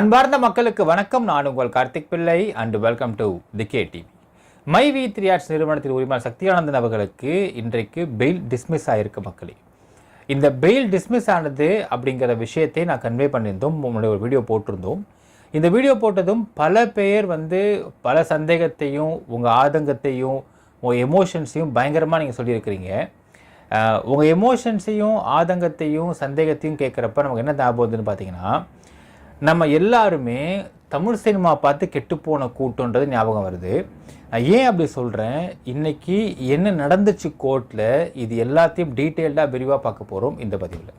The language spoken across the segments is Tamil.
அன்பார்ந்த மக்களுக்கு வணக்கம். நான் உங்கள் Karthik Pillai and welcome to the K TV my V three arts நிறுவனத்தின் உரிமையாளர் சக்தியானந்தன் அவர்களுக்கு இன்றைக்கு பெயில் டிஸ்மிஸ் ஆகிருக்கு மக்களே. இந்த பெயில் டிஸ்மிஸ் ஆனது அப்படிங்கிற விஷயத்தை நான் கன்வே பண்ணியிருந்தோம். உங்களுடைய ஒரு வீடியோ போட்டிருந்தோம். இந்த வீடியோ போட்டதும் பல பேர் வந்து பல சந்தேகத்தையும் உங்கள் ஆதங்கத்தையும் உங்கள் எமோஷன்ஸையும் பயங்கரமாக நீங்கள் சொல்லியிருக்கிறீங்க. உங்கள் எமோஷன்ஸையும் ஆதங்கத்தையும் சந்தேகத்தையும் கேட்குறப்ப நமக்கு என்ன ஞாபகம் வந்துன்னு பார்த்தீங்கன்னா நம்ம எல்லாருமே தமிழ் சினிமா பார்த்து கெட்டுப்போன கூட்டன்றது ஞாபகம் வருது. நான் ஏன் அப்படி சொல்கிறேன் இன்னைக்கு என்ன நடந்துச்சு கோர்ட்டில் இது எல்லாத்தையும் டீட்டெயில்டாக விரிவாக பார்க்க போகிறோம் இந்த பதிவில்.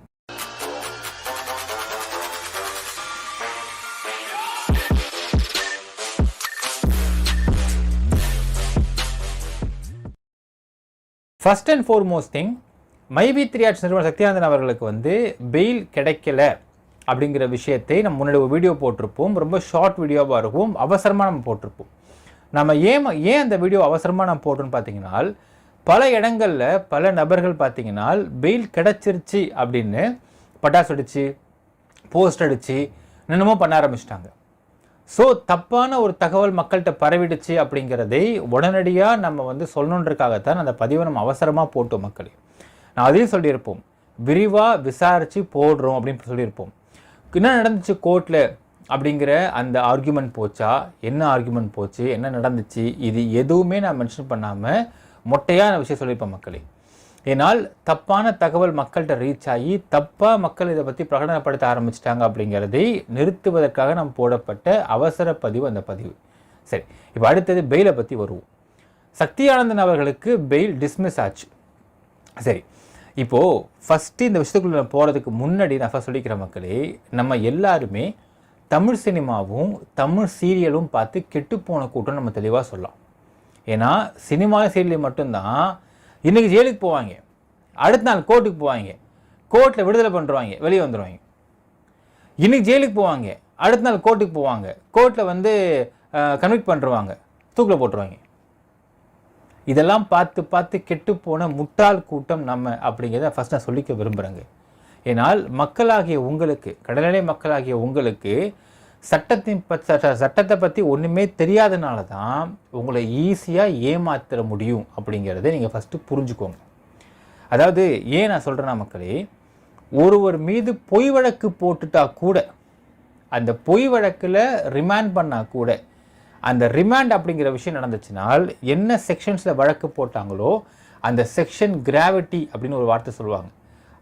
First and foremost thing three three arts நிறுவனர் சத்யானந்தன் அவர்களுக்கு வந்து பெயில் கிடைக்கல. அப்படிங்கிற விஷயத்தை நம்ம முன்னாடி ஒரு வீடியோ போட்டிருப்போம். ரொம்ப ஷார்ட் வீடியோவாக இருக்கும். அவசரமாக நம்ம போட்டிருப்போம். நம்ம ஏன் ஏன் அந்த வீடியோ அவசரமாக நம்ம போட்டோன்னு பார்த்தீங்கன்னா பல இடங்களில் பல நபர்கள் பார்த்தீங்கன்னா பெயில் கிடச்சிருச்சு அப்படின்னு பட்டாசு அடித்து போஸ்ட் அடிச்சு என்னென்னமோ பண்ண ஆரம்பிச்சிட்டாங்க. ஸோ தப்பான ஒரு தகவல் மக்கள்கிட்ட பரவிடுச்சு அப்படிங்கிறதை உடனடியாக நம்ம வந்து சொல்லணுன்றக்காகத்தான் அந்த பதிவை நம்ம அவசரமாக போட்டோம் மக்களே. நான் அதையும் சொல்லியிருப்போம். விரிவாக விசாரித்து போடுறோம் அப்படின்னு சொல்லியிருப்போம். என்ன நடந்துச்சு கோர்ட்டில் அப்படிங்கிற அந்த ஆர்கியூமெண்ட் போச்சா? என்ன ஆர்கியூமெண்ட் போச்சு? என்ன நடந்துச்சு? இது எதுவுமே நான் மென்ஷன் பண்ணாமல் மொட்டையான விஷயம் சொல்லியிருப்பேன் மக்களே. ஏனால் தப்பான தகவல் மக்கள்கிட்ட ரீச் ஆகி தப்பாக மக்கள் இதை பற்றி பிரகடனப்படுத்த ஆரம்பிச்சிட்டாங்க அப்படிங்கிறதை நிறுத்துவதற்காக நாம் போடப்பட்ட அவசர பதிவு அந்த பதிவு. சரி இப்போ அடுத்தது பெயிலை பற்றி வருவோம். சக்தியானந்தன் அவர்களுக்கு பெயில் டிஸ்மிஸ் ஆச்சு. சரி இப்போது ஃபஸ்ட்டு இந்த விஷயத்துக்குள்ளே நான் போகிறதுக்கு முன்னாடி நான் ஃபஸ்ட் சொல்லிக்கிற மக்களே நம்ம எல்லாருமே தமிழ் சினிமாவும் தமிழ் சீரியலும் பார்த்து கெட்டுப்போன கூட்டம் நம்ம தெளிவாக சொல்லலாம். ஏன்னா சினிமா சீரியல் மட்டும்தான் இன்றைக்கி ஜெயிலுக்கு போவாங்க. அடுத்த நாள் கோர்ட்டுக்கு போவாங்க. கோர்ட்டில் விடுதலை பண்ணுறாங்க வெளியே வந்துடுவாங்க இன்றைக்கி ஜெயிலுக்கு போவாங்க. அடுத்த நாள் கோர்ட்டுக்கு போவாங்க. கோர்ட்டில் வந்து கன்விக்ட் பண்ணுறவாங்க தூக்கில் போட்டுருவாங்க. இதெல்லாம் பார்த்து பார்த்து கெட்டுப்போன முட்டாள் கூட்டம் நம்ம அப்படிங்கிறத ஃபஸ்ட் நான் சொல்லிக்க விரும்புகிறேங்க ஏனால் மக்களாகிய உங்களுக்கு கடல்நிலை மக்களாகிய உங்களுக்கு சட்டத்தின் ப- சட்ட- சட்டத்தை பற்றி ஒன்றுமே தெரியாதனால தான் உங்களை ஈஸியாக ஏமாத்திர முடியும் அப்படிங்கிறத நீங்கள் ஃபஸ்ட்டு புரிஞ்சுக்கோங்க. அதாவது ஏன் நான் சொல்கிறேன்னா மக்களே ஒருவர் மீது பொய் வழக்கு போட்டுட்டா கூட அந்த பொய் வழக்கில் ரிமாண்ட் பண்ணால் கூட அந்த ரிமாண்ட் அப்படிங்கிற விஷயம் நடந்துச்சுனால் என்ன செக்ஷன்ஸில் வழக்கு போட்டாங்களோ அந்த செக்ஷன் கிராவிட்டி அப்படின்னு ஒரு வார்த்தை சொல்லுவாங்க.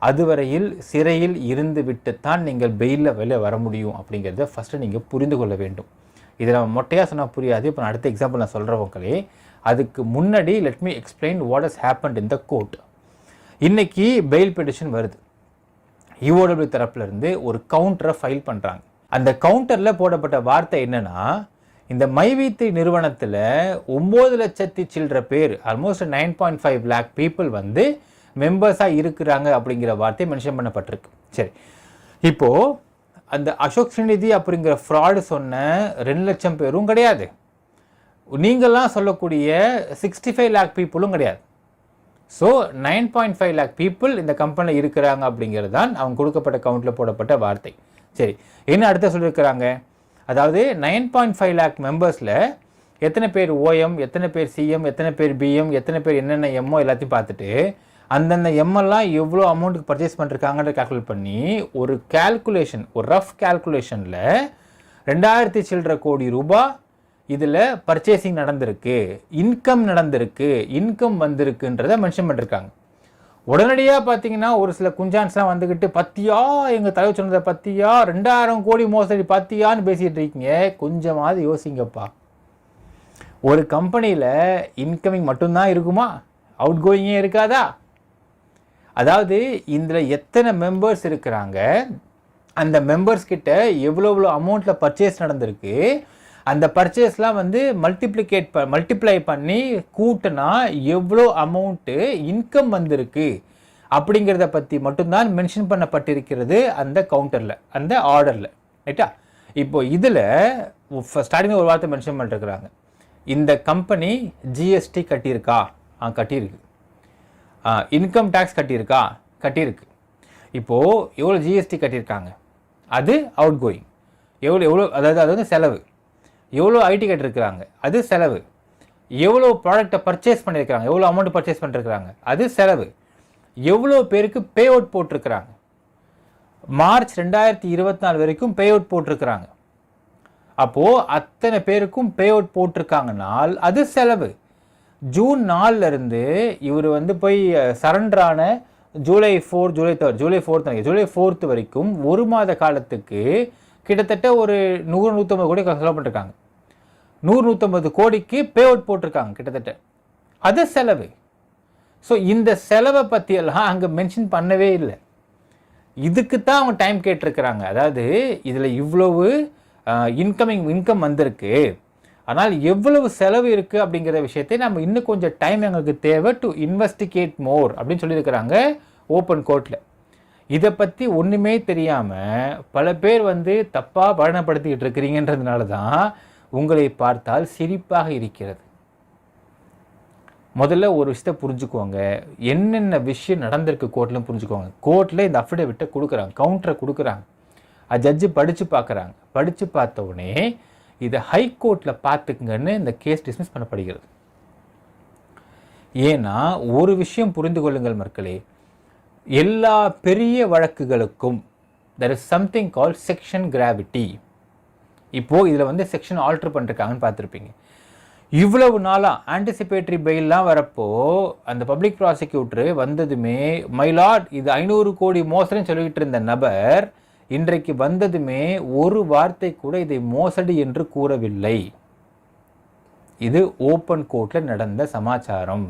அதுவரையில் சிறையில் இருந்து விட்டுத்தான் நீங்கள் பெயிலில் வெளியே வர முடியும் அப்படிங்கிறத ஃபஸ்ட்டு நீங்கள் புரிந்து கொள்ள வேண்டும். இதை நம்ம மொட்டையாக சொன்னால் புரியாது. இப்போ நான் அடுத்த எக்ஸாம்பிள் நான் சொல்கிறவங்களே அதுக்கு முன்னாடி let me explain what has happened in the court இன்றைக்கி பெயில் பெட்டிஷன் வருது. யூஓடபிள்யூ தரப்புலேருந்து ஒரு கவுண்டரை ஃபைல் பண்ணுறாங்க அந்த கவுண்டரில் போடப்பட்ட வார்த்தை என்னென்னா இந்த மைவீத்தி நிறுவனத்தில் ஒம்பது லட்சத்தி சில்லற பேர் almost nine point five lakh people வந்து மெம்பர்ஸாக இருக்கிறாங்க அப்படிங்கிற வார்த்தை மென்ஷன் பண்ணப்பட்டிருக்கு. சரி. இப்போது அந்த அசோக் ஸ்ரீநிதி அப்படிங்கிற ஃப்ராடு சொன்ன ரெண்டு லட்சம் பேரும் கிடையாது. நீங்கள்லாம் சொல்லக்கூடிய சிக்ஸ்டி ஃபைவ் லேக் பீப்புளும் கிடையாது. So nine point five lakh people இந்த கம்பெனியில் இருக்கிறாங்க அப்படிங்கிறது தான் அவங்க கொடுக்கப்பட்ட கவுண்டில் போடப்பட்ட வார்த்தை. சரி. என்ன அடுத்த சொல்லியிருக்கிறாங்க? அதாவது நைன் பாயிண்ட் ஃபைவ் லேக் மெம்பர்ஸில் எத்தனை பேர் ஓஎம் எத்தனை பேர் சிஎம் எத்தனை பேர் பிஎம் எத்தனை பேர் என்னென்ன எம்ஓ எல்லாத்தையும் பார்த்துட்டு அந்தந்த எம்எல்லாம் எவ்வளோ அமௌண்ட்டுக்கு பர்ச்சேஸ் பண்ணிருக்காங்கன்ற கால்குலேட் பண்ணி ஒரு கால்குலேஷன் ஒரு ரஃப் கால்குலேஷனில் ரெண்டாயிரத்தி சில்லற கோடி ரூபாய் இதில் பர்ச்சேசிங் நடந்திருக்கு இன்கம் நடந்திருக்கு இன்கம் வந்திருக்குன்றதை மென்ஷன் பண்ணிருக்காங்க. உடனடியாக பார்த்தீங்கன்னா ஒரு சில குஞ்சான்ஸ்லாம் வந்துக்கிட்டு பத்தியா? எங்கள் தலைவர் சொன்னதை பத்தியா? ரெண்டாயிரம் கோடி மோசடி பத்தியான்னு பேசிகிட்டு இருக்கீங்க. கொஞ்சமாவது யோசிங்கப்பா. ஒரு கம்பெனியில் இன்கமிங் மட்டும்தான் இருக்குமா? அவுட் கோயிங்கே இருக்காதா? அதாவது இதில் எத்தனை மெம்பர்ஸ் இருக்கிறாங்க? அந்த மெம்பர்ஸ் கிட்ட எவ்வளோ எவ்வளோ அமௌண்ட்டில் பர்ச்சேஸ் நடந்திருக்கு? அந்த பர்ச்சேஸ்லாம் வந்து மல்டிப்ளிகேட் ப மல்டிப்ளை பண்ணி கூட்டினா எவ்வளோ அமௌண்ட்டு இன்கம் வந்திருக்கு அப்படிங்கிறத பற்றி மட்டும்தான் மென்ஷன் பண்ணப்பட்டிருக்கிறது அந்த கவுண்டரில் அந்த ஆர்டரில் ரைட்டா இப்போ இதில் ஸ்டார்டிங்கில் ஒரு வார்த்தை மென்ஷன் பண்ணிருக்கிறாங்க இந்த கம்பெனி ஜிஎஸ்டி கட்டியிருக்கா? ஆ கட்டியிருக்கு. இன்கம் டேக்ஸ் கட்டியிருக்கா? கட்டியிருக்கு. இப்போது எவ்வளோ ஜிஎஸ்டி கட்டியிருக்காங்க? அது அவுட் கோயிங் எவ்வளோ எவ்வளோ அதாவது அது வந்து செலவு. எவ்வளோ ஐடி கட்டிருக்கிறாங்க? அது செலவு. எவ்வளோ ப்ராடக்ட்டை பர்ச்சேஸ் பண்ணியிருக்கிறாங்க எவ்வளோ அமௌண்ட் பர்ச்சேஸ் பண்ணிருக்கிறாங்க? அது செலவு. எவ்வளோ பேருக்கு பே அவுட் போட்டிருக்கிறாங்க? மார்ச் ரெண்டாயிரத்தி இருபத்தி நாலு வரைக்கும் பே அவுட் போட்டிருக்கிறாங்க. அப்போது அத்தனை பேருக்கும் பே அவுட் போட்டிருக்காங்கனால் அது செலவு. ஜூன் நாலுல இருந்து இவர் வந்து போய் சரண்டரான July four July third July fourth July fourth வரைக்கும் ஒரு மாத காலத்துக்கு கிட்டத்தட்ட ஒரு நூறு நூற்றம்பது கோடி செலவு பண்ணிருக்காங்க. நூறு நூற்றம்பது கோடிக்கு பே அவுட் போட்டிருக்காங்க கிட்டத்தட்ட. அது செலவு. ஸோ இந்த செலவை பற்றியெல்லாம் அங்கே மென்ஷன் பண்ணவே இல்லை. இதுக்கு தான் அவங்க டைம் கேட்டிருக்கிறாங்க. அதாவது இதில் இவ்வளவு இன்கமிங் இன்கம் வந்திருக்கு. ஆனால் எவ்வளவு செலவு இருக்குது அப்படிங்கிற விஷயத்தை நம்ம இன்னும் கொஞ்சம் டைம் எங்களுக்கு தேவை டு இன்வெஸ்டிகேட் மோர் அப்படின்னு சொல்லியிருக்கிறாங்க ஓப்பன் கோர்ட்டில் இதை பற்றி ஒன்றுமே தெரியாமல் பல பேர் வந்து தப்பாக பலனப்படுத்திக்கிட்டு இருக்கிறீங்கன்றதுனால தான் உங்களை பார்த்தால் சிரிப்பாக இருக்கிறது. முதல்ல ஒரு விஷயத்தை புரிஞ்சுக்கோங்க. என்னென்ன விஷயம் நடந்திருக்கு கோர்ட்லையும் புரிஞ்சுக்கோங்க. கோர்ட்டில் இந்த அஃபிடேவிட்டை கொடுக்குறாங்க கவுண்டரை கொடுக்குறாங்க. அது ஜட்ஜு படித்து பார்க்குறாங்க. படித்து பார்த்த உடனே இதை ஹை கோர்ட்டில் பார்த்துக்குங்கன்னு இந்த கேஸ் டிஸ்மிஸ் பண்ணப்படுகிறது. ஏன்னா ஒரு விஷயம் புரிந்து கொள்ளுங்கள் மக்களே. எல்லா பெரிய வழக்குகளுக்கும் there is something call section gravity இப்போது இதில் வந்து செக்ஷன் ஆல்ட்ரு பண்ணிருக்காங்கன்னு பார்த்துருப்பீங்க. இவ்வளவு நாளாக ஆன்டிசிபேட்டரி பெயிலெலாம் வரப்போ அந்த பப்ளிக் ப்ராசிக்யூட்டர் வந்ததுமே மைலாட் இது ஐநூறு கோடி மோசடின்னு சொல்லிக்கிட்டு இருந்த நபர் இன்றைக்கு வந்ததுமே ஒரு வார்த்தை கூட இதை மோசடி என்று கூறவில்லை. இது ஓப்பன் கோர்ட்டில் நடந்த சமாச்சாரம்.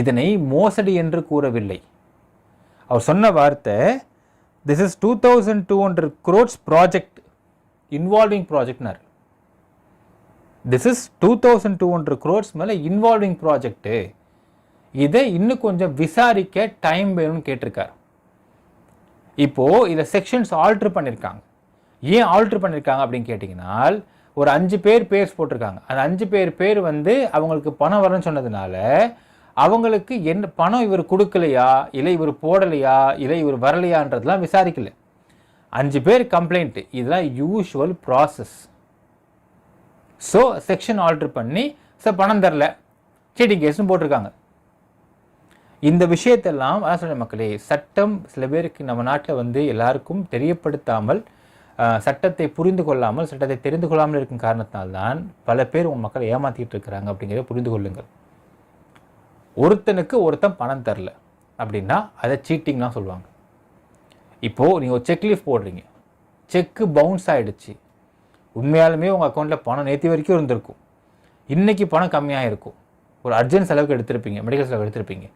இதனை மோசடி என்று கூறவில்லை. அவர் சொன்ன வார்த்தை this is two thousand two hundred crores project involving ப்ராஜெக்ட்னார் this is two thousand two hundred crores மேலே இன்வால்விங் ப்ராஜெக்ட்டு இதை இன்னும் கொஞ்சம் விசாரிக்க டைம் வேணும்னு கேட்டிருக்கார். இப்போது இதில் செக்ஷன்ஸ் ஆல்ட்ரு பண்ணியிருக்காங்க ஏன் ஆல்ட்ரு பண்ணியிருக்காங்க அப்படின்னு கேட்டிங்கன்னா ஒரு அஞ்சு பேர் பேர்ஸ் போட்டிருக்காங்க. அந்த அஞ்சு பேர் பேர் வந்து அவங்களுக்கு பணம் வரணும்னு சொன்னதுனால அவங்களுக்கு என்ன பணம் இவர் கொடுக்கலையா இல்லை இவர் போடலையா இல்லை இவர் வரலையான்றதுலாம் விசாரிக்கல. அஞ்சு பேர் கம்ப்ளைண்ட்டு இதெல்லாம் usual process so section alter பண்ணி சார் பணம் தரல. சீட்டிங் கேஸ்னு போட்டிருக்காங்க. இந்த விஷயத்தெல்லாம் அதான் சொல்ல மக்களே சட்டம் சில பேருக்கு நம்ம நாட்டில் வந்து எல்லாருக்கும் தெரியப்படுத்தாமல் சட்டத்தை புரிந்து கொள்ளாமல் சட்டத்தை தெரிந்து கொள்ளாமல் இருக்கும் காரணத்தினால்தான் பல பேர் உங்கள் மக்களை ஏமாற்றிட்டு இருக்கிறாங்க அப்படிங்கிறத புரிந்து கொள்ளுங்கள். ஒருத்தனுக்கு ஒருத்தன் பணம் தரல அப்படின்னா அதை சீட்டிங்லாம் சொல்லுவாங்க. இப்போது நீங்கள் ஒரு செக் லீஃப் போடுறீங்க. செக்கு பவுன்ஸ் ஆகிடுச்சு உண்மையாலுமே உங்கள் அக்கௌண்ட்டில் பணம் நேற்று வரைக்கும் இருந்திருக்கும். இன்றைக்கி பணம் கம்மியாக இருக்கும் ஒரு அர்ஜென்ட் செலவுக்கு எடுத்திருப்பீங்க மெடிக்கல் செலவு எடுத்திருப்பீங்க.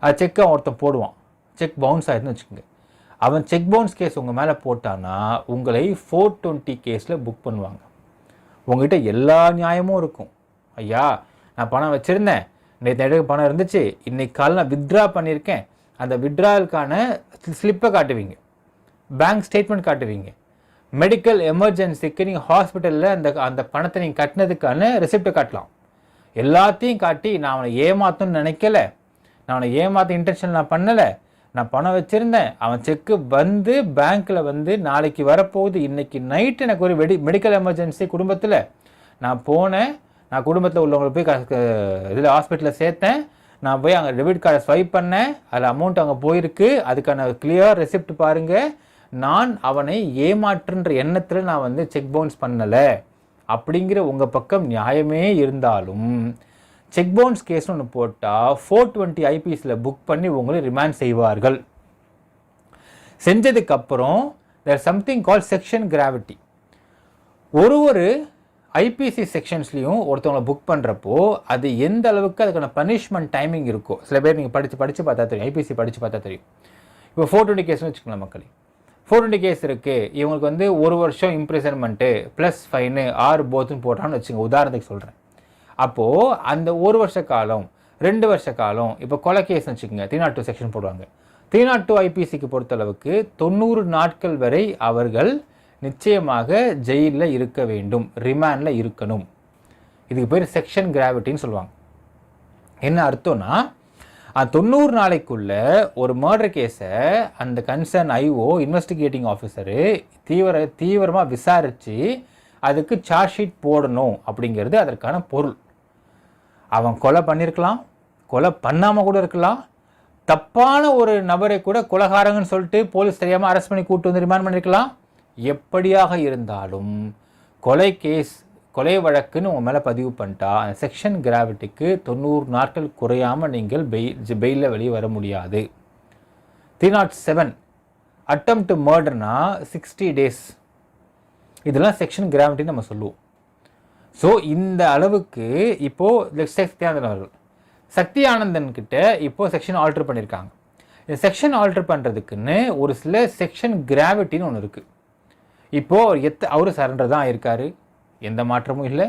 அது செக்கை ஒருத்தன் போடுவான். செக் பவுன்ஸ் ஆகிடுதுன்னு வச்சுக்கோங்க. அவன் செக் பவுன்ஸ் கேஸ் உங்கள் மேலே போட்டான்னா உங்களை ஃபோர் டுவெண்ட்டி கேஸில் புக் பண்ணுவாங்க. உங்ககிட்ட எல்லா நியாயமும் இருக்கும். ஐயா நான் பணம் வச்சுருந்தேன். நேற்று இடத்துக்கு பணம் இருந்துச்சு. இன்றைக்கி காலையில் நான் வித்ட்ரா பண்ணியிருக்கேன். அந்த விட்ராயலுக்கான ஸ்லிப்பை காட்டுவீங்க. பேங்க் ஸ்டேட்மெண்ட் காட்டுவீங்க. மெடிக்கல் எமர்ஜென்சிக்கு நீங்கள் ஹாஸ்பிட்டலில் அந்த அந்த பணத்தை நீங்கள் கட்டினதுக்கான ரிசிப்ட்டை காட்டலாம். எல்லாத்தையும் காட்டி நான் அவனை ஏமாத்தணும்னு நினைக்கல. நான் அவனை ஏமாத்த இன்டென்ஷன் நான் பண்ணலை. நான் பணம் வச்சுருந்தேன். அவன் செக்கு வந்து பேங்க்கில் வந்து நாளைக்கு வரப்போகுது. இன்றைக்கி நைட்டு எனக்கு ஒரு வெடி மெடிக்கல் எமர்ஜென்சி குடும்பத்தில். நான் போனேன். நான் குடும்பத்தில் உள்ளவங்களை போய் இதில் ஹாஸ்பிட்டலில் சேர்த்தேன். நான் போய் அங்கே டெபிட் கார்டை ஸ்வைப் பண்ணேன். அதில் அமௌண்ட் அங்கே போயிருக்கு. அதுக்கான கிளியர் ரெசிப்ட் பாருங்கள் நான் அவனை ஏமாற்றுன்ற எண்ணத்தில் நான் வந்து செக் பவுன்ஸ் பண்ணலை. அப்படிங்கிற உங்கள் பக்கம் நியாயமே இருந்தாலும் செக் பவுன்ஸ் கேஸ் ஒன்று போட்டால் ஃபோர் டுவெண்ட்டி ஐபிஎஸில் புக் பண்ணி உங்களை ரிமாண்ட் செய்வார்கள். செஞ்சதுக்கப்புறம் there something call section gravity ஒரு ஒரு ஐபிசி செக்ஷன்ஸ்லையும் ஒருத்தவங்களை புக் பண்ணுறப்போ அது எந்த அளவுக்கு அதுக்கான பனிஷ்மெண்ட் டைமிங் இருக்கோ சில பேர் நீங்கள் படித்து படித்து பார்த்தா தெரியும். ஐபிசி படித்து பார்த்தா தெரியும். இப்போ ஃபோர் டுவெண்ட்டி கேஸ்னு வச்சுக்கலாம் மக்களே. ஃபோர் டுவெண்ட்டி கேஸ் இருக்குது இவங்களுக்கு வந்து ஒரு வருஷம் இம்ப்ரிசன்மெண்ட்டு ப்ளஸ் ஃபைனு ஆறு போத்துன்னு போட்டான்னு வச்சுங்க உதாரணத்துக்கு சொல்கிறேன் அப்போது அந்த ஒரு வருஷ காலம் ரெண்டு வருஷ காலம் இப்போ கொலை கேஸ் வச்சுக்கோங்க. த்ரீ நாட் டூ செக்ஷன் போடுவாங்க. த்ரீ நாட் oh டூ ஐபிசிக்கு பொறுத்தளவுக்கு தொண்ணூறு நாட்கள் வரை அவர்கள் நிச்சயமாக ஜெயிலில் இருக்க வேண்டும் ரிமாண்டில் இருக்கணும். இதுக்கு பேர் செக்ஷன் கிராவிட்டின்னு சொல்லுவாங்க. என்ன அர்த்தம்னா தொண்ணூறு நாளைக்குள்ள ஒரு மர்டர் கேஸை அந்த கன்சர்ன் ஐஓ இன்வெஸ்டிகேட்டிங் ஆஃபீஸரு தீவிர தீவிரமாக விசாரித்து அதுக்கு சார்ஜ் ஷீட் போடணும் அப்படிங்கிறது அதற்கான பொருள். அவன் கொலை பண்ணியிருக்கலாம் கொலை பண்ணாமல் கூட இருக்கலாம். தப்பான ஒரு நபரை கூட கொலகாரங்கன்னு சொல்லிட்டு போலீஸ் தெரியாமல் அரெஸ்ட் பண்ணி கூட்டு வந்து ரிமாண்ட் பண்ணியிருக்கலாம் எப்படியாக இருந்தாலும் கொலை கேஸ் கொலை வழக்குன்னு உங்கள் மேலே பதிவு பண்ணிட்டா அந்த செக்ஷன் கிராவிட்டிக்கு தொண்ணூறு நாட்கள் குறையாமல் நீங்கள் பெயில் பெயிலில் வெளியே வர முடியாது. Three nought seven. Attempt to மர்டர்னா sixty days. இதெல்லாம் செக்ஷன் கிராவிட்டின்னு நம்ம சொல்லுவோம். ஸோ இந்த அளவுக்கு இப்போது சக்தியானந்தன் அவர்கள் சக்தி ஆனந்தன் கிட்ட இப்போது செக்ஷன் ஆல்டர் பண்ணியிருக்காங்க இந்த செக்ஷன் ஆல்டர் பண்ணுறதுக்குன்னு ஒரு சில செக்ஷன் கிராவிட்டின்னு ஒன்று இருக்குது இப்போது எத்த அவர் சரண்டர் தான் ஆயிருக்காரு. எந்த மாற்றமும் இல்லை.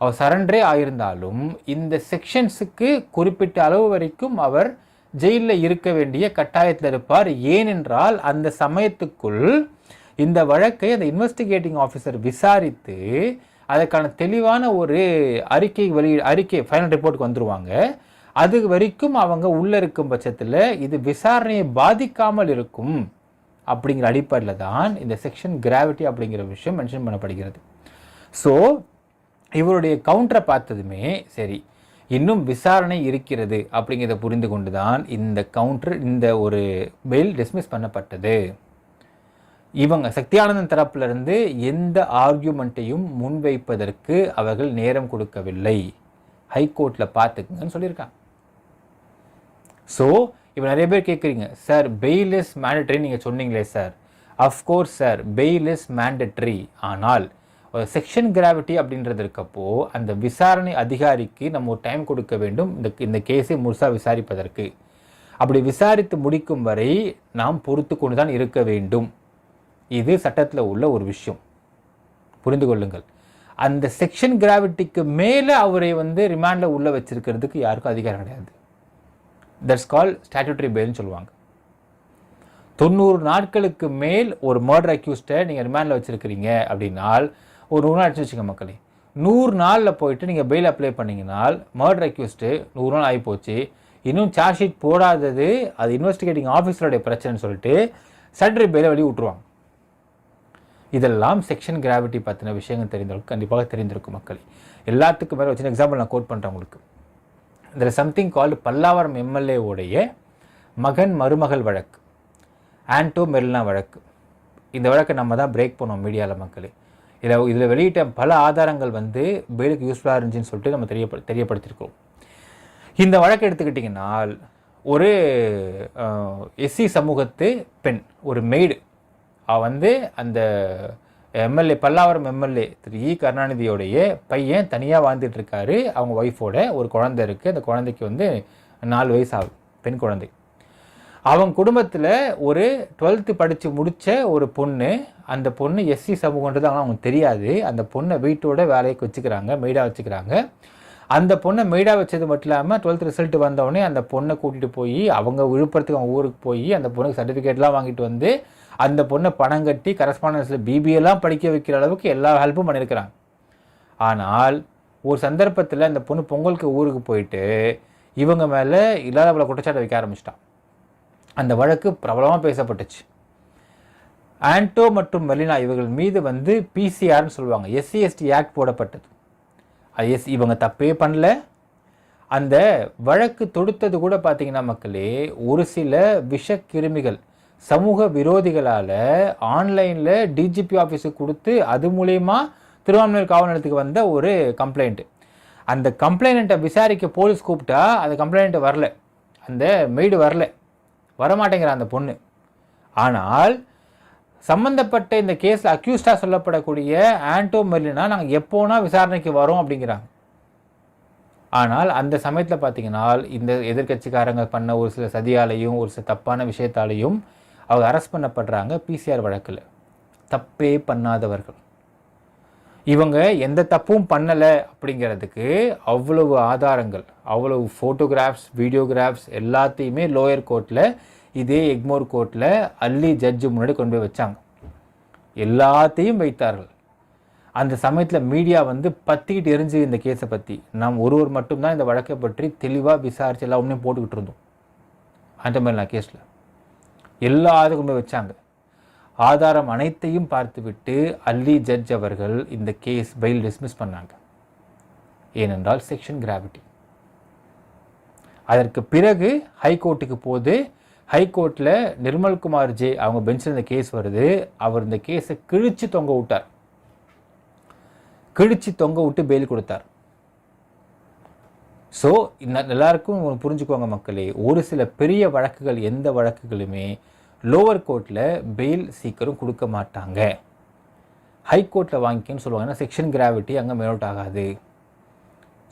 அவர் சரண்டரே ஆயிருந்தாலும் இந்த செக்ஷன்ஸுக்கு குறிப்பிட்ட அளவு வரைக்கும் அவர் ஜெயிலில் இருக்க வேண்டிய கட்டாயத்தில் இருப்பார். ஏனென்றால் அந்த சமயத்துக்குள் இந்த வழக்கை அந்த இன்வெஸ்டிகேட்டிங் ஆஃபீஸர் விசாரித்து அதற்கான தெளிவான ஒரு அறிக்கை வெளி அறிக்கை ஃபைனல் ரிப்போர்ட்டுக்கு வந்துடுவாங்க அது வரைக்கும் அவங்க உள்ளே இருக்கும் பட்சத்தில் இது விசாரணையை பாதிக்காமல் இருக்கும். அப்படிங்கிற அடிப்படையில் தான் இந்த செக்ஷன் கிராவிட்டி அப்படிங்கிற விஷயம் மென்ஷன் பண்ணப்படுகிறது. ஸோ இவருடைய கவுண்டரை பார்த்ததுமே சரி இன்னும் விசாரணை இருக்கிறது அப்படிங்கிறத புரிந்து கொண்டு தான் இந்த கவுண்டர் இந்த ஒரு பெயில் டிஸ்மிஸ் பண்ணப்பட்டது. இவங்க சக்தியானந்தன் தரப்பிலிருந்து எந்த ஆர்கியூமெண்ட்டையும் முன்வைப்பதற்கு அவர்கள் நேரம் கொடுக்கவில்லை. ஹைகோர்ட்டில் பார்த்துக்குங்கன்னு சொல்லியிருக்காங்க. ஸோ இப்போ நிறைய பேர் கேட்குறீங்க சார் பெயில் இஸ் மேண்டட்ரி நீங்கள் சொன்னீங்களே sir of course sir bail is mandatory ஆனால் ஒரு செக்ஷன் கிராவிட்டி அப்படின்றது இருக்கப்போ அந்த விசாரணை அதிகாரிக்கு நம்ம ஒரு டைம் கொடுக்க வேண்டும். இந்த இந்த கேஸை முழுசாக விசாரிப்பதற்கு. அப்படி விசாரித்து முடிக்கும் வரை நாம் பொறுத்து கொண்டு தான் இருக்க வேண்டும். இது சட்டத்தில் உள்ள ஒரு விஷயம். புரிந்து கொள்ளுங்கள். அந்த செக்ஷன் கிராவிட்டிக்கு மேலே அவரை வந்து ரிமாண்டில் உள்ளே வச்சிருக்கிறதுக்கு யாருக்கும் அதிகாரம் கிடையாது. தட்ஸ் கால் ஸ்டாட்யூட்டரி பெயில்னு சொல்லுவாங்க. தொண்ணூறு நாட்களுக்கு மேல் ஒரு மர்டர் அக்யூஸ்டை நீங்கள் ரிமாண்டில் வச்சுருக்கிறீங்க அப்படின்னால் ஒரு நூறு நாள் வச்சுக்க மக்களே. நூறு நாளில் போயிட்டு நீங்கள் பெயில் அப்ளை பண்ணிங்கனால் மர்டர் அக்யூஸ்டு நூறு நாள் ஆகிப்போச்சு இன்னும் சார்ஜ் ஷீட் போடாதது அது இன்வெஸ்டிகேட்டிங் ஆஃபீஸருடைய பிரச்சனைன்னு சொல்லிட்டு சட்டரி பெயிலை வெளியே விட்டுருவாங்க. இதெல்லாம் செக்ஷன் கிராவிட்டி பற்றின விஷயங்கள் தெரிந்தவங்களுக்கு கண்டிப்பாக தெரிந்திருக்கும் மக்கள். எல்லாத்துக்கும் மேலே வச்சு எக்ஸாம்பிள் நான் கோட் பண்ணுறேன் உங்களுக்கு. இதில் சம்திங் கால்டு பல்லாவரம் எம்எல்ஏவுடைய மகன் மருமகள் வழக்கு ஆன்டோ மெர்லினா வழக்கு. இந்த வழக்கை நம்ம தான் பிரேக் பண்ணோம் மீடியாவில் மக்களே. இதில் இதில் வெளியிட்ட பல ஆதாரங்கள் வந்து பெயிலுக்கு யூஸ்ஃபுல்லாக இருந்துச்சுன்னு சொல்லிட்டு நம்ம தெரிய தெரியப்படுத்தியிருக்கோம் இந்த வழக்கு எடுத்துக்கிட்டிங்கனால் ஒரு எஸ்சி சமூகத்து பெண் ஒரு மெய்டு அவள் வந்து அந்த MLA Pallavaram MLA Thiru e. E கருணாநிதியோடைய பையன் தனியாக வாழ்ந்துட்டு இருக்காரு. அவங்க ஒய்ஃபோட ஒரு குழந்தை இருக்குது அந்த குழந்தைக்கு வந்து நாலு வயசு ஆகுது. பெண் குழந்தை. அவங்க குடும்பத்தில் ஒரு டுவெல்த்து படித்து முடித்த ஒரு பொண்ணு அந்த பொண்ணு எஸ்சி சமூகன்றது ஆனால் அவங்களுக்கு தெரியாது. அந்த பொண்ணை வீட்டோட வேலைக்கு வச்சுக்கிறாங்க மெய்டாக வச்சுக்கிறாங்க. அந்த பொண்ணை மெய்டாக வச்சது மட்டும் இல்லாமல் டுவெல்த் ரிசல்ட் வந்தவொடனே அந்த பொண்ணை கூட்டிகிட்டு போய் அவங்க விழுப்புரத்துக்கு அவங்க ஊருக்கு போய் அந்த பொண்ணுக்கு சர்டிஃபிகேட்லாம் வாங்கிட்டு வந்து அந்த பொண்ணை பணம் கட்டி கரஸ்பாண்டன்ஸில் பிபிஎல்லாம் படிக்க வைக்கிற அளவுக்கு எல்லா ஹெல்ப்பும் பண்ணியிருக்கிறாங்க. ஆனால் ஒரு சந்தர்ப்பத்தில் அந்த பொண்ணு பொங்கலுக்கு ஊருக்கு போயிட்டு இவங்க மேலே இல்லாத அவளை குற்றச்சாட்டை வைக்க ஆரம்பிச்சிட்டான். அந்த வழக்கு பிரபலமாக பேசப்பட்டுச்சு. ஆன்டோ மற்றும் மெலினா இவர்கள் மீது வந்து பிசிஆர்னு சொல்லுவாங்க. எஸ்சி எஸ்டி ஆக்ட் போடப்பட்டது. அது எஸ் இவங்க தப்பே பண்ணல. அந்த வழக்கு தொடுத்தது கூட பார்த்தீங்கன்னா மக்களே ஒரு சில விஷக்கிருமிகள் சமூக விரோதிகளால் ஆன்லைனில் டிஜிபி ஆஃபீஸுக்கு கொடுத்து அது மூலயமா திருவான்மையூர் காவல் நிலையத்துக்கு வந்த ஒரு கம்ப்ளைண்ட்டு அந்த கம்ப்ளைண்ட்டை விசாரிக்க போலீஸ் கூப்பிட்டா அந்த கம்ப்ளைண்ட்டு வரல. அந்த மெய்டு வரல. வரமாட்டேங்கிற அந்த பொண்ணு. ஆனால் சம்மந்தப்பட்ட இந்த கேஸில் அக்யூஸ்டாக சொல்லப்படக்கூடிய ஆன்டோ மெர்லினா நாங்கள் எப்போனா விசாரணைக்கு வரோம் அப்படிங்கிறாங்க. ஆனால் அந்த சமயத்தில் பார்த்தீங்கன்னா இந்த எதிர்கட்சிக்காரங்க பண்ண ஒரு சில சதியாலையும் ஒரு சில தப்பான விஷயத்தாலையும் அவங்க அரெஸ்ட் பண்ணப்படுறாங்க பிசிஆர் வழக்கில். தப்பே பண்ணாதவர்கள். இவங்க எந்த தப்பும் பண்ணலை அப்படிங்கிறதுக்கு அவ்வளவு ஆதாரங்கள் அவ்வளவு ஃபோட்டோகிராஃப்ஸ் வீடியோகிராஃப்ஸ் எல்லாத்தையுமே லோயர் கோர்ட்டில் இதே எக்மோர் கோர்ட்டில் அள்ளி ஜட்ஜு முன்னாடி கொண்டு போய் வச்சாங்க. எல்லாத்தையும் வைத்தார்கள். அந்த சமயத்தில் மீடியா வந்து பற்றிக்கிட்டு எரிஞ்சு இந்த கேஸை பற்றி நாம் ஒருவர் மட்டும்தான் இந்த வழக்கை பற்றி தெளிவாக விசாரித்து எல்லா ஒன்றையும் போட்டுக்கிட்டு இருந்தோம். அந்த மாதிரிலாம் கேஸில் எல்லாத்துக்கும் போய் வச்சாங்க. ஆதாரம் அனைத்தையும் பார்த்துவிட்டு அல்லி ஜட்ஜ் அவர்கள் இந்த கேஸ் பெயில் டிஸ்மிஸ் பண்ணாங்க. ஏனென்றால் செக்ஷன் கிராவிட்டி அதற்கு பிறகு ஹைகோர்ட்டுக்கு போது ஹைகோர்ட்டில் நிர்மல்குமார் ஜே அவங்க பெஞ்சில் இந்த கேஸ் வருது. அவர் இந்த கேஸை கிழிச்சு தொங்க விட்டார். கிழிச்சு தொங்க விட்டு பெயில் கொடுத்தார். ஸோ எல்லாருக்கும் ஒன்று புரிஞ்சுக்கோங்க மக்களே. ஒரு சில பெரிய வழக்குகள் எந்த வழக்குகளுமே லோவர் கோர்ட்டில் பெயில் சீக்கிரம் கொடுக்க மாட்டாங்க. ஹைகோர்ட்டில் வாங்கிக்கன்னு சொல்லுவாங்க. ஏன்னா செக்ஷன் கிராவிட்டி அங்கே மேலோட் ஆகாது.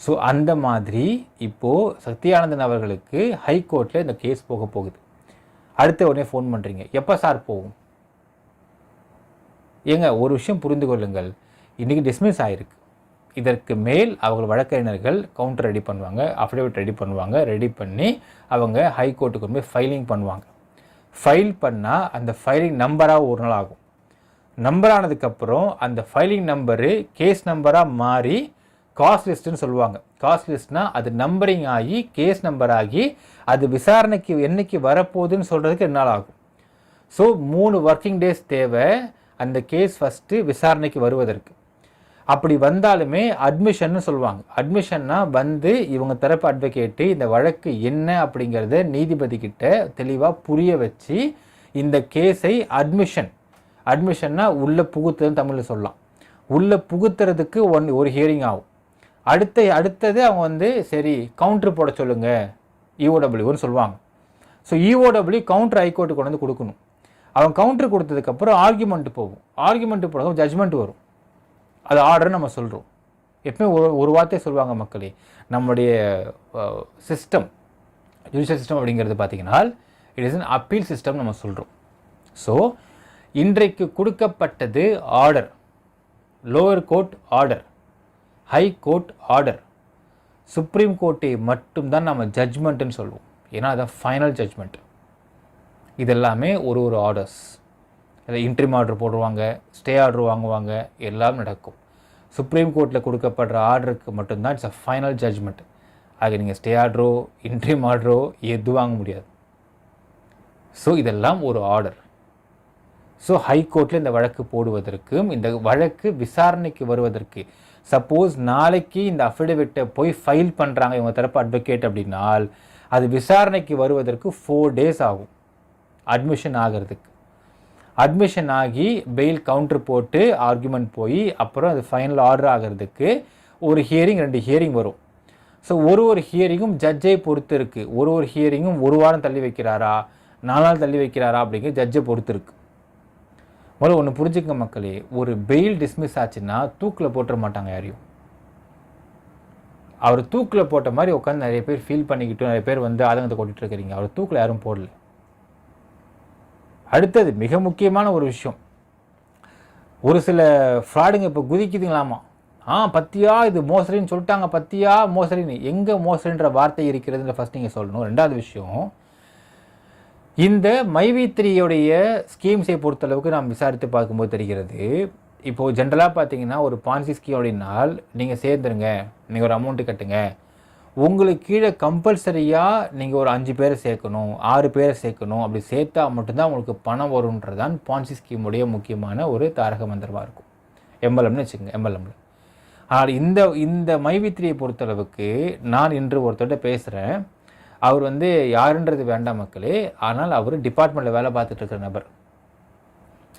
ஸோ அந்த மாதிரி இப்போது சத்யானந்தன் அவர்களுக்கு ஹைகோர்ட்டில் இந்த கேஸ் போக போகுது. அடுத்த உடனே ஃபோன் பண்ணுறீங்க எப்போ சார் போகும்? ஏங்க ஒரு விஷயம் புரிந்து கொள்ளுங்கள். இன்றைக்கி டிஸ்மிஸ் ஆகிருக்கு இதற்கு மேல் அவங்க வழக்கறிஞர்கள் கவுண்டர் ரெடி பண்ணுவாங்க அஃபிடேவிட் ரெடி பண்ணுவாங்க ரெடி பண்ணி அவங்க ஹைகோர்ட்டுக்கு போய் ஃபைலிங் பண்ணுவாங்க. ஃபைல் பண்ணால் அந்த ஃபைலிங் நம்பராக ஒரு நாள் ஆகும். நம்பர் ஆனதுக்கப்புறம் அந்த ஃபைலிங் நம்பரு கேஸ் நம்பராக மாறி காஸ்ட் லிஸ்ட்டுன்னு சொல்லுவாங்க. காஸ்ட் லிஸ்ட்னால் அது நம்பரிங் ஆகி கேஸ் நம்பர் ஆகி அது விசாரணைக்கு என்னைக்கு வரப்போகுதுன்னு சொல்கிறதுக்கு ரெண்டு நாள் ஆகும். ஸோ மூணு ஒர்க்கிங் டேஸ் தேவை அந்த கேஸ் ஃபஸ்ட்டு விசாரணைக்கு வருவதற்கு. அப்படி வந்தாலுமே அட்மிஷன் சொல்லுவாங்க. அட்மிஷன்னா வந்து இவங்க தரப்பு அட்வொகேட்டு இந்த வழக்கு என்ன அப்படிங்கிறத நீதிபதி கிட்ட தெளிவாக புரிய வச்சு இந்த கேஸை அட்மிஷன் அட்மிஷன்னா உள்ளே புகுத்துன்னு தமிழில் சொல்லலாம். உள்ளே புகுத்துறதுக்கு ஒன் ஒரு ஹியரிங் ஆகும். அடுத்த அடுத்தது அவங்க வந்து சரி கவுண்டர் போட சொல்லுங்கள் இஓடபிள்யூன்னு சொல்லுவாங்க. ஸோ இஓடபிள்யூ கவுண்டர் ஹைகோர்ட்டு கொண்டு வந்து கொடுக்கணும். அவன் கவுண்டர் கொடுத்ததுக்கப்புறம் ஆர்குமெண்ட் போகும். ஆர்குமெண்ட் போனதும் ஜட்மெண்ட் வரும். அது ஆர்டர் நம்ம சொல்கிறோம் எப்பவுமே ஒரு ஒரு வார்த்தையை சொல்லுவாங்க மக்களே. நம்முடைய சிஸ்டம் ஜுடிஷியல் சிஸ்டம் அப்படிங்கிறது பார்த்திங்கன்னா it is an appeal system நம்ம சொல்கிறோம் ஸோ இன்றைக்கு கொடுக்கப்பட்டது order lower court order high court order supreme கோர்ட்டை மட்டும்தான் நம்ம ஜட்ஜ்மெண்ட்டுன்னு சொல்லுவோம் ஏன்னா அதான் ஃபைனல் ஜட்ஜ்மெண்ட் இதெல்லாமே ஒரு ஒரு ஆர்டர்ஸ் இல்லை இன்ட்ரிம் ஆர்டர் போடுவாங்க ஸ்டே ஆர்டர் வாங்குவாங்க எல்லாம் நடக்கும். சுப்ரீம் கோர்ட்டில் கொடுக்கப்படுற ஆர்டருக்கு மட்டும்தான் இட்ஸ் அ ஃபைனல் ஜட்ஜ்மெண்ட் ஆக நீங்கள் ஸ்டே ஆர்டரோ இன்ட்ரிம் ஆர்டரோ எது வாங்க முடியாது. ஸோ இதெல்லாம் ஒரு ஆர்டர் ஸோ ஹைகோர்ட்டில் இந்த வழக்கு போடுவதற்கும் இந்த வழக்கு விசாரணைக்கு வருவதற்கு சப்போஸ் நாளைக்கு இந்த அஃபிடவிட்டை போய் ஃபைல் பண்ணுறாங்க இவங்க தரப்பு அட்வொகேட் அப்படின்னால் அது விசாரணைக்கு வருவதற்கு ஃபோர் டேஸ் ஆகும். அட்மிஷன் ஆகிறதுக்கு. அட்மிஷன் ஆகி பெயில் கவுண்டர் போட்டு ஆர்குமெண்ட் போய் அப்புறம் அது ஃபைனல் ஆர்டர் ஆகிறதுக்கு ஒரு ஹியரிங் ரெண்டு ஹியரிங் வரும். ஸோ ஒரு ஒரு ஹியரிங்கும் ஜட்ஜை பொறுத்து இருக்குது ஒரு ஒரு ஹியரிங்கும் ஒரு வாரம் தள்ளி வைக்கிறாரா? நாலு நாள் தள்ளி வைக்கிறாரா? அப்படிங்கிற ஜட்ஜை பொறுத்து இருக்குது முதல்ல ஒன்று புரிஞ்சுக்க மக்களே. ஒரு பெயில் டிஸ்மிஸ் ஆச்சுன்னா தூக்கில் போட்டுற மாட்டாங்க யாரையும். அவர் தூக்கில் போட்ட மாதிரி உட்காந்து நிறைய பேர் ஃபீல் பண்ணிக்கிட்டு நிறைய பேர் வந்து ஆதங்கத்தை கொட்டிட்டு இருக்கிறீங்க. அவர் தூக்கில் யாரும் போடல. அடுத்தது மிக முக்கியமான ஒரு விஷயம். ஒரு சில ஃப்ராடுங்க இப்போ குதிக்குதுங்களாமா? ஆ பத்தியா? இது மோசடின்னு சொல்லிட்டாங்க பத்தியா? மோசடின்னு. எங்கே மோசடின்ற வார்த்தை இருக்கிறதுன்ற ஃபஸ்ட் நீங்கள் சொல்லணும். ரெண்டாவது விஷயம் இந்த மைவி த்ரீயோடைய ஸ்கீம்ஸை பொறுத்தளவுக்கு நாம் விசாரித்து பார்க்கும்போது தெரிகிறது. இப்போது ஜென்ரலாக பார்த்தீங்கன்னா ஒரு பான்சி ஸ்கீம் அப்படின்னால் நீங்கள் சேர்ந்துருங்க. நீங்கள் ஒரு அமௌண்ட்டு கட்டுங்க. உங்களுக்கு கீழே கம்பல்சரியாக நீங்கள் ஒரு அஞ்சு பேரை சேர்க்கணும் ஆறு பேரை சேர்க்கணும் அப்படி சேர்த்தா மட்டும்தான் உங்களுக்கு பணம் வரும்ன்றதான் பான்சி ஸ்கீமுடைய முக்கியமான ஒரு தாரக மந்திரமாக இருக்கும். எம்எல்எம்னு வச்சுக்கோங்க எம்எல்எம்ல ஆனால் இந்த இந்த மைவித்திரியை பொறுத்தளவுக்கு நான் இன்று ஒருத்தர்கிட்ட பேசுகிறேன் அவர் வந்து யாருன்றது வேண்டாம் மக்களே ஆனால் அவர் டிபார்ட்மெண்ட்டில் வேலை பார்த்துட்டு இருக்கிற நபர்.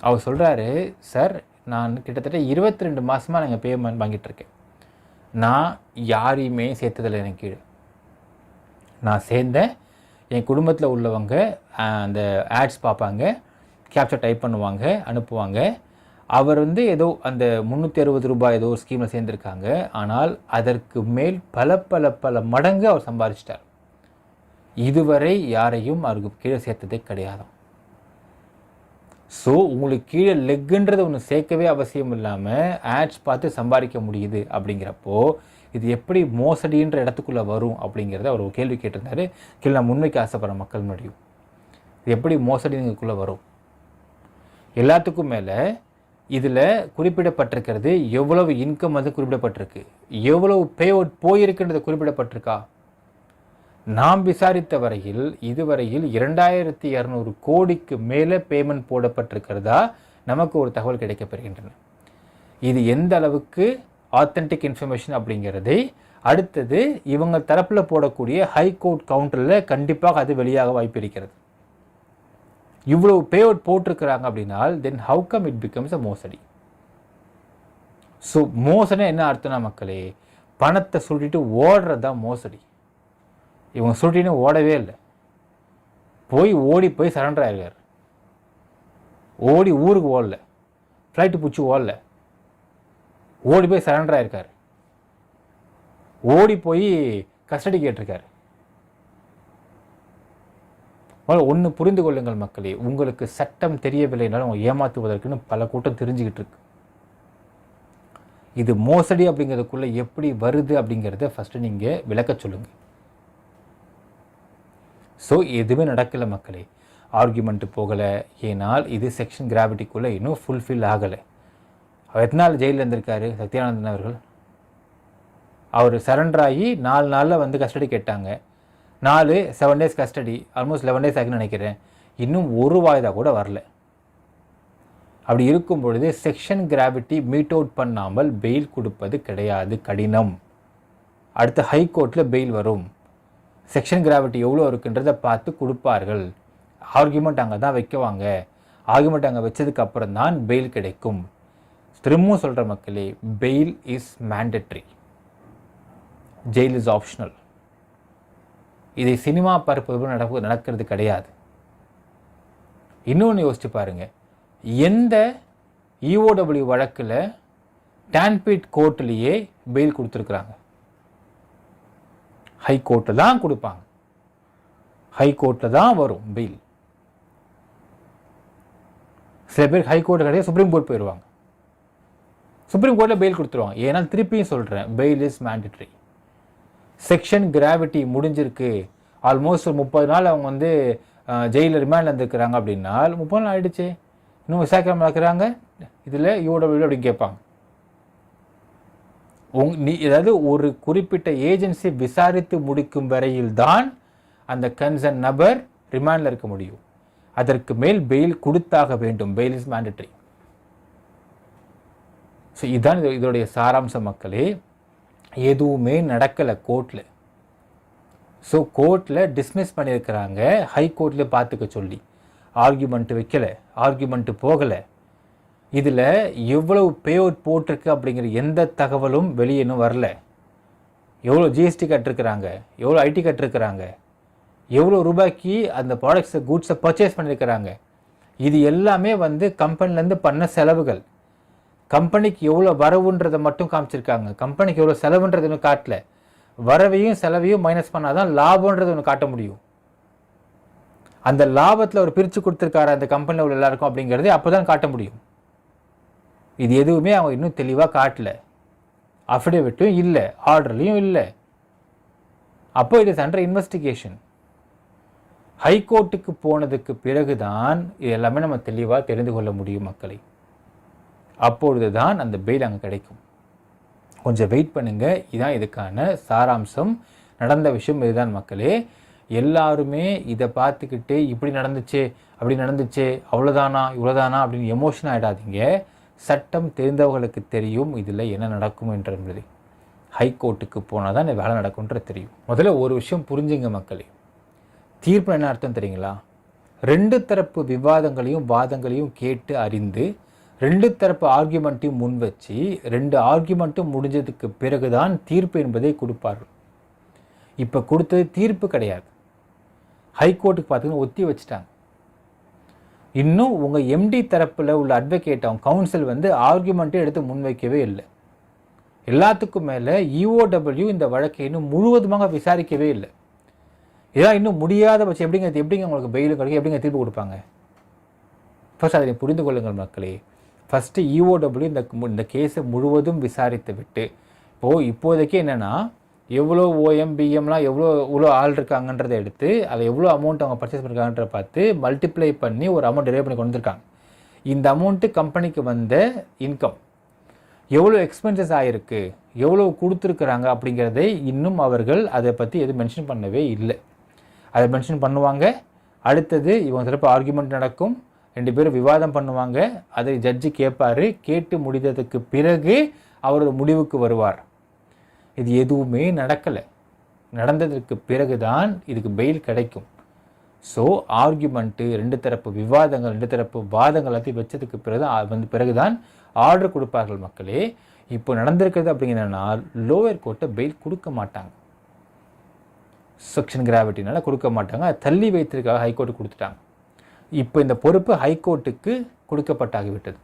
அவர் சொல்கிறாரு சார் நான் கிட்டத்தட்ட இருபத்தி ரெண்டு மாதமாக நாங்கள் பேமெண்ட் வாங்கிட்டுருக்கேன் நான் யாரையுமே சேர்த்ததில்லை எனக்கு கீழே. நான் சேர்ந்தேன். என் குடும்பத்தில் உள்ளவங்க அந்த ஆட்ஸ் பார்ப்பாங்க கேப்சர் டைப் பண்ணுவாங்க அனுப்புவாங்க. அவர் வந்து ஏதோ அந்த முந்நூற்றி அறுபது ரூபாய் ஏதோ ஒரு ஸ்கீமில் சேர்ந்துருக்காங்க. ஆனால் அதற்கு மேல் பல பல பல மடங்கு அவர் சம்பாதிச்சிட்டார் இதுவரை யாரையும் அவருக்கு கீழே சேர்த்ததே கிடையாது ஸோ உங்களுக்கு கீழே லெக்குன்றது ஒன்று சேர்க்கவே அவசியம் இல்லாமல் ஆட்ஸ் பார்த்து சம்பாதிக்க முடியுது அப்படிங்கிறப்போ இது எப்படி மோசடின்ற இடத்துக்குள்ளே வரும் அப்படிங்கிறத அவர் கேள்வி கேட்டிருந்தாரு. கீழே நான் முன்வைக்க ஆசைப்படுற மக்கள் முடியும் இது எப்படி மோசடிங்குள்ளே வரும்? எல்லாத்துக்கும் மேலே இதில் குறிப்பிடப்பட்டிருக்கிறது எவ்வளவு இன்கம் வந்து குறிப்பிடப்பட்டிருக்கு. எவ்வளவு பே அவுட் போயிருக்குன்றது குறிப்பிடப்பட்டிருக்கா? நாம் விசாரித்த வரையில் இதுவரையில் இரண்டாயிரத்தி இரநூறு கோடிக்கு மேலே பேமெண்ட் போடப்பட்டிருக்கிறதா? நமக்கு ஒரு தகவல் கிடைக்கப்பெறுகின்றன. இது எந்த அளவுக்கு ஆத்தென்டிக் இன்ஃபர்மேஷன் அப்படிங்கிறதை அடுத்தது இவங்க தரப்பில் போடக்கூடிய ஹை கோர்ட் கவுண்டரில் கண்டிப்பாக அது வெளியாக வாய்ப்பு இருக்கிறது. இவ்வளவு பே அவுட் போட்டிருக்கிறாங்க அப்படின்னால் then how come it becomes a மோசடி? ஸோ மோசடி என்ன அர்த்தம்னா மக்களே பணத்தை சுருட்டிட்டு ஓடுறது தான் மோசடி. இவங்க சுருட்டின்னு ஓடவே இல்லை. போய் ஓடி போய் சரண்டர் ஆகிருக்கார் ஓடி ஊருக்கு ஓடல. ஃப்ளைட்டு பிடிச்சி ஓடல. ஓடி போய் சரண்டர் ஆகிருக்கார் ஓடி போய் கஸ்டடி கேட்டிருக்காரு. ஒன்று புரிந்து கொள்ளுங்கள் மக்களே உங்களுக்கு சட்டம் தெரியவில்லைனாலும் அவங்க ஏமாத்துவதற்குன்னு பல கூட்டம் தெரிஞ்சுக்கிட்டு இருக்கு. இது மோசடி அப்படிங்கிறதுக்குள்ளே எப்படி வருது அப்படிங்கிறத ஃபஸ்ட்டு நீங்கள் விளக்க சொல்லுங்கள் ஸோ எதுவுமே நடக்கலை மக்களே. ஆர்குமெண்ட்டு போகலை. ஏனால் இது செக்ஷன் கிராவிட்டிக்குள்ளே இன்னும் ஃபுல்ஃபில் ஆகலை. அவர் எத்தனை நாள் ஜெயிலில் இருந்திருக்காரு? சத்யானந்தன் அவர்கள். அவர் சரண்டர் ஆகி நாலு நாளில் வந்து கஸ்டடி கேட்டாங்க. நாலு seven days custody almost eleven days ஆகுன்னு நினைக்கிறேன். இன்னும் ஒரு வாய்தா கூட வரல. அப்படி இருக்கும் பொழுது செக்ஷன் கிராவிட்டி மீட் அவுட் பண்ணாமல் பெயில் கொடுப்பது கிடையாது. கடினம். அடுத்து ஹை கோர்ட்டில் பெயில் வரும். செக்ஷன் கிராவிட்டி எவ்வளோ இருக்குன்றதை பார்த்து கொடுப்பார்கள். ஆர்குமெண்ட் அங்கே தான் வைக்குவாங்க. ஆர்குமெண்ட் அங்கே வச்சதுக்கு அப்புறம் தான் பெயில் கிடைக்கும். திரும்பவும் சொல்கிற மக்களே bail is mandatory jail is optional இதை சினிமா பார்ப்பது நடப்பு நடக்கிறது கிடையாது. இன்னொன்று யோசிச்சு பாருங்கள் எந்த இஓடபிள்யூ வழக்கில் டான்பீட் கோர்ட்லேயே பெயில் கொடுத்துருக்குறாங்க. ஹைகோர்ட்டில் தான் கொடுப்பாங்க. ஹை கோர்ட்டில் தான் வரும் பெயில் சில பேர் ஹைகோர்ட்டு கிடையாது சுப்ரீம் கோர்ட் போயிடுவாங்க சுப்ரீம் கோர்ட்டில் பெயில் கொடுத்துருவாங்க. ஏன்னா திருப்பியும் சொல்கிறேன் bail is mandatory section gravity முடிஞ்சிருக்கு. ஆல்மோஸ்ட் ஒரு முப்பது நாள் அவங்க வந்து ஜெயிலில் ரிமாண்டில் இருந்துருக்குறாங்க அப்படின்னா முப்பது நாள் ஆகிடுச்சு இன்னும் விசாரிக்காமல் இருக்கிறாங்க இதில் யூடபிள்யூ அப்படின்னு கேட்பாங்க. உங் நீ ஏதாவது ஒரு குறிப்பிட்ட ஏஜென்சி விசாரித்து முடிக்கும் வரையில் தான் அந்த கன்சர்ன் நபர் ரிமாண்டில் இருக்க முடியும். அதற்கு மேல் பெயில் கொடுத்தாக வேண்டும். பெயில் இஸ் மேண்டட்ரி ஸோ இதுதான் இதோடைய சாராம்ச மக்களே. எதுவுமே நடக்கலை கோர்ட்டில் ஸோ கோர்ட்டில் டிஸ்மிஸ் பண்ணியிருக்கிறாங்க. ஹை கோர்ட்டில் பார்த்துக்க சொல்லி. ஆர்கியூமெண்ட்டு வைக்கலை. ஆர்கியூமெண்ட்டு போகலை. இதில் எவ்வளவு பே அவுட் போட்டிருக்கு அப்படிங்கிற எந்த தகவலும் வெளியே இன்னும் வரல. எவ்வளோ ஜிஎஸ்டி கட்டிருக்கிறாங்க எவ்வளோ ஐடி கட்டிருக்கிறாங்க எவ்வளோ ரூபாய்க்கு அந்த ப்ராடக்ட்ஸை குட்ஸை பர்ச்சேஸ் பண்ணியிருக்கிறாங்க இது எல்லாமே வந்து கம்பெனிலேருந்து பண்ண செலவுகள். கம்பெனிக்கு எவ்வளோ வரவுன்றதை மட்டும் காமிச்சிருக்காங்க. கம்பெனிக்கு எவ்வளோ செலவுன்றது ஒன்று காட்டல. வரவையும் செலவையும் மைனஸ் பண்ணால் தான் லாபம்ன்றது ஒன்று காட்ட முடியும். அந்த லாபத்தில் அவர் பிரித்து கொடுத்துருக்காரு அந்த கம்பெனியில் உள்ள எல்லாருக்கும் அப்படிங்கிறது அப்போ தான் காட்ட முடியும். இது எதுவுமே அவங்க இன்னும் தெளிவாக காட்டல. அஃபிடேவிட்டும் இல்லை. ஆர்டர்லையும் இல்லை. அப்போ இது அண்டர் இன்வெஸ்டிகேஷன் ஹைகோர்ட்டுக்கு போனதுக்கு பிறகுதான் இது எல்லாமே நம்ம தெளிவாக தெரிந்து கொள்ள முடியும் மக்களை. அப்பொழுது தான் அந்த பெயில் அங்கே கிடைக்கும். கொஞ்சம் வெயிட் பண்ணுங்கள் இதுதான் இதுக்கான சாராம்சம். நடந்த விஷயம் இதுதான் மக்களே. எல்லாருமே இதை பார்த்துக்கிட்டு இப்படி நடந்துச்சு அப்படி நடந்துச்சு அவ்வளோதானா இவ்வளோதானா அப்படின்னு எமோஷன் ஆகிடாதீங்க சட்டம் தெரிந்தவர்களுக்கு தெரியும் இதில் என்ன நடக்கும் என்றது ஹைகோர்ட்டுக்கு போனால் தான் இந்த வேலை நடக்கும்ன்ற தெரியும். முதல்ல ஒரு விஷயம் புரிஞ்சுங்க மக்களே. தீர்ப்பு என்ன அர்த்தம் தெரியுங்களா? ரெண்டு தரப்பு விவாதங்களையும் வாதங்களையும் கேட்டு அறிந்து ரெண்டு தரப்பு ஆர்கியூமெண்ட்டையும் முன் வச்சு ரெண்டு ஆர்கியூமெண்ட்டும் முடிஞ்சதுக்கு பிறகுதான் தீர்ப்பு என்பதை கொடுப்பார்கள். இப்போ கொடுத்தது தீர்ப்பு கிடையாது. ஹைகோர்ட்டுக்கு பார்த்தீங்கன்னா ஒத்தி வச்சுட்டாங்க. இன்னும் உங்கள் எம்டி தரப்பில் உள்ள அட்வொகேட் அவங்க கவுன்சில் வந்து ஆர்குமெண்ட்டே எடுத்து முன்வைக்கவே இல்லை. எல்லாத்துக்கும் மேலே இஓடபிள்யூ இந்த வழக்கை இன்னும் முழுவதுமாக விசாரிக்கவே இல்லை. இதான் இன்னும் முடியாத பட்சம் எப்படிங்க எப்படிங்க உங்களுக்கு பெயில் கிடைக்கும் எப்படிங்க தீர்ப்பு கொடுப்பாங்க? ஃபர்ஸ்ட் அதை புரிந்து கொள்ளுங்கள் மக்களே. ஃபஸ்ட்டு இஓடபிள்யூ இந்த இந்த கேஸை முழுவதும் விசாரித்து விட்டு இப்போது இப்போதைக்கு என்னென்னா எவ்வளோ ஓஎம் பிஎம்லாம் எவ்வளோ இவ்வளோ ஆள் இருக்காங்கன்றதை எடுத்து அதை எவ்வளோ அமௌண்ட் அவங்க பர்ச்சேஸ் பண்ணிருக்காங்கன்றத பார்த்து மல்டிப்ளை பண்ணி ஒரு அமௌண்ட் டெலிவரி பண்ணி கொண்டு வந்திருக்காங்க இந்த அமௌண்ட்டு கம்பெனிக்கு வந்த இன்கம் எவ்வளோ எக்ஸ்பென்சஸ் ஆகிருக்கு எவ்வளோ கொடுத்துருக்குறாங்க அப்படிங்கிறதை இன்னும் அவர்கள் அதை பற்றி எதுவும் மென்ஷன் பண்ணவே இல்லை. அதை மென்ஷன் பண்ணுவாங்க அடுத்தது இவங்க சிறப்பு ஆர்குமெண்ட் நடக்கும் ரெண்டு பேரும் விவாதம் பண்ணுவாங்க அதை ஜட்ஜு கேட்பார் கேட்டு முடிந்ததுக்கு பிறகு அவரது முடிவுக்கு வருவார். இது எதுவுமே நடக்கலை. நடந்ததற்கு பிறகுதான் இதுக்கு பெயில் கிடைக்கும். ஸோ ஆர்கியூமெண்ட்டு ரெண்டு தரப்பு விவாதங்கள் ரெண்டு தரப்பு வாதங்கள் எல்லாத்தையும் வச்சதுக்கு பிறகு தான் வந்து பிறகுதான் ஆர்டர் கொடுப்பார்கள் மக்களே. இப்போ நடந்திருக்கிறது அப்படிங்கிறனா லோயர் கோர்ட்டை பெயில் கொடுக்க மாட்டாங்க. செக்ஷன் கிராவிட்டினால கொடுக்க மாட்டாங்க. அதை தள்ளி வைத்திருக்காக ஹைகோர்ட்டு கொடுத்துட்டாங்க. இப்போ இந்த பொறுப்பு ஹைகோர்ட்டுக்கு கொடுக்கப்பட்டாகிவிட்டது.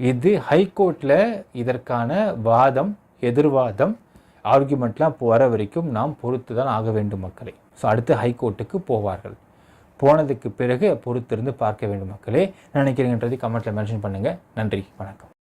இது ஹைகோர்ட்டில் இதற்கான வாதம் எதிர்வாதம் ஆர்குமெண்ட்லாம் வர வரைக்கும் நாம் பொறுத்து தான் ஆக வேண்டும் மக்களை. ஸோ அடுத்து ஹைகோர்ட்டுக்கு போவார்கள். போனதுக்கு பிறகு பொறுத்திருந்து பார்க்க வேண்டும் மக்களே. நினைக்கிறீங்கன்றதை கமெண்ட்டில் மென்ஷன் பண்ணுங்கள் நன்றி. வணக்கம்.